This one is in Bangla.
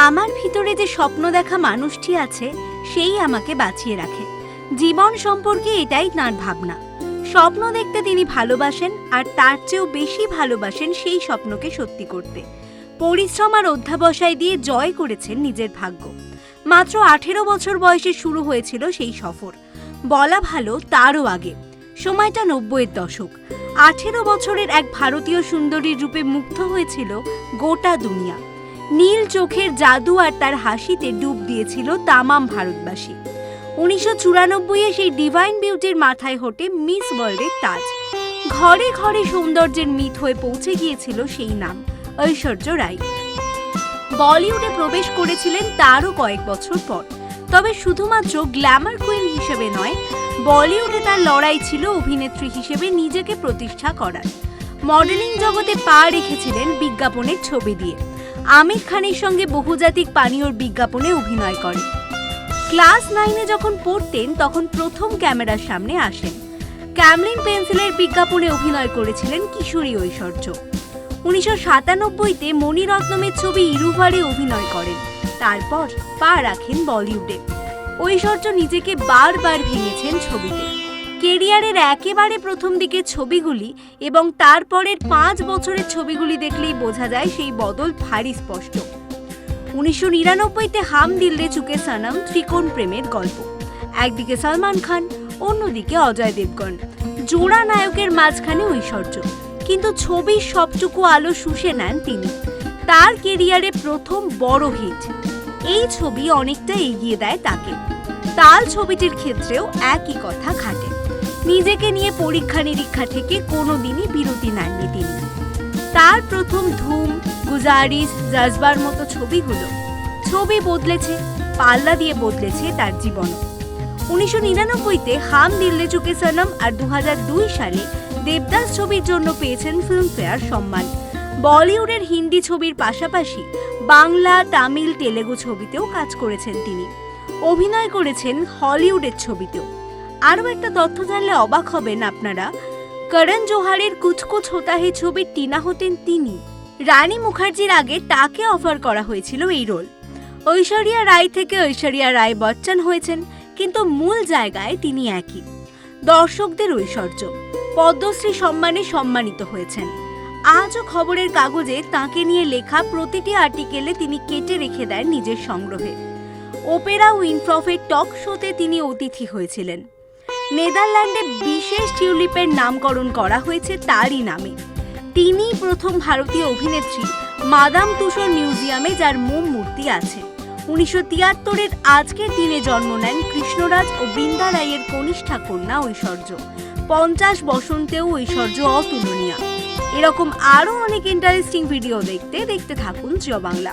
আমার ভিতরে যে স্বপ্ন দেখা মানুষটি আছে, সেই আমাকে বাঁচিয়ে রাখে। জীবন সম্পর্কে এটাই তাঁর ভাবনা। স্বপ্ন দেখতে তিনি ভালোবাসেন, আর তার চেয়েও বেশি ভালোবাসেন সেই স্বপ্নকে সত্যি করতে। পরিশ্রম আর অধ্যাবসায় দিয়ে জয় করেছেন নিজের ভাগ্য। মাত্র আঠেরো বছর বয়সে শুরু হয়েছিল সেই সফর। বলা ভালো, তারও আগে। সময়টা নব্বইয়ের দশক। আঠেরো বছরের এক ভারতীয় সুন্দরীর রূপে মুগ্ধ হয়েছিল গোটা দুনিয়া। নীল চোখের জাদু আর তার হাসিতে ডুব দিয়েছিল তামাম ভারতবাসী। উনিশশো চুরানব্বইয়ে সেই ডিভাইন বিউটির মাথায় হোটে মিস ওয়ার্ল্ডের তাজ। ঘরে ঘরে সৌন্দর্যের মিথ হয়ে পৌঁছে গিয়েছিল সেই নাম, ঐশ্বর্য রায় বলিউডে প্রবেশ করেছিলেন তারও কয়েক বছর পর। তবে শুধুমাত্র গ্ল্যামার কুইন হিসেবে নয়, বলিউডে তার লড়াই ছিল অভিনেত্রী হিসেবে নিজেকে প্রতিষ্ঠা করার। মডেলিং জগতে পা রেখেছিলেন বিজ্ঞাপনের ছবি দিয়ে। আমির খানের সঙ্গে বহুজাতিক পানীয়র বিজ্ঞাপনে অভিনয় করেন ক্লাস নাইনে যখন পড়তেন, তখন প্রথম ক্যামেরার সামনে আসেন। ক্যামলিন পেন্সিলের বিজ্ঞাপনে অভিনয় করেছিলেন কিশোরী ঐশ্বর্য। উনিশশো সাতানব্বইতে মণিরত্নমের ছবি ইরুভারে অভিনয় করেন। তারপর পা রাখেন বলিউডে। ঐশ্বর্য নিজেকে বারবার ভেঙেছেন ছবিতে। কেরিয়ারের একেবারে প্রথম দিকের ছবিগুলি এবং তারপরের পাঁচ বছরের ছবিগুলি দেখলেই বোঝা যায় সেই বদল ভারী স্পষ্ট। উনিশশো নিরানব্বইতে হাম দিল্লে চুকে সানাম, ত্রিকোণ প্রেমের গল্প। একদিকে সলমান খান, অন্যদিকে অজয় দেবগন। জোড়া নায়কের মাঝখানে ঐশ্বর্য। কিন্তু ছবির সবটুকু আলো শুষে নেন তিনি। তার কেরিয়ারে প্রথম বড় হিট। এই ছবি অনেকটা এগিয়ে দেয় তাকে। তাল ছবিটির ক্ষেত্রেও একই কথা খাটে নিজেকে নিয়ে পরীক্ষা নিরীক্ষা থেকে কোনোদিনই বিরতি নেননি তিনি। তার প্রথম ধুম গুজারিস জাজবার মতো ছবিগুলো ছবি বদলেছে, পাল্লা দিয়ে বদলেছে তার জীবন উনিশশো নিরানব্বইতে হাম দিল্লে চুকে সনম আর দু দুই সালে দেবদাস ছবির জন্য পেয়েছেন ফিল্মফেয়ার সম্মান। বলিউডের হিন্দি ছবির পাশাপাশি বাংলা, তামিল, তেলেগু ছবিতেও কাজ করেছেন তিনি। অভিনয় করেছেন হলিউডের ছবিতেও। আরও একটা তথ্য জানলে অবাক হবেন আপনারা। করণ জোহারের কুছ হোতা হে ছবির টিনা হতেন তিনি। রানী মুখার্জির আগে তাকে অফার করা হয়েছিল এই রোল ঐশ্বরিয়া রায় থেকে ঐশ্বরিয়া রায় বচ্চন হয়েছেন, কিন্তু মূল জায়গায় তিনি একই। দর্শকদের ঐশ্বর্য, পদ্মশ্রী সম্মানে সম্মানিত হয়েছেন। আজও খবরের কাগজে তাকে নিয়ে লেখা প্রতিটি আর্টিকেলে তিনি কেটে রেখে দেন নিজের সংগ্রহে। ওপেরা উইনফ্রফের টক শোতে তিনি অতিথি হয়েছিলেন। নেদারল্যান্ডে বিশেষ টিউলিপের নামকরণ করা হয়েছে তারই নামে। তিনি প্রথম ভারতীয় অভিনেত্রী মাদাম তুষর মিউজিয়ামে যার মোম মূর্তি আছে। উনিশশো তিয়াত্তরের আজকের দিনে জন্ম নেন কৃষ্ণরাজ ও বৃন্দা রায়ের কনিষ্ঠা কন্যা ঐশ্বর্য। পঞ্চাশ বসন্তেও ঐশ্বর্য অতুলনীয়। এরকম আরও অনেক ইন্টারেস্টিং ভিডিও দেখতে দেখতে থাকুন জিও বাংলা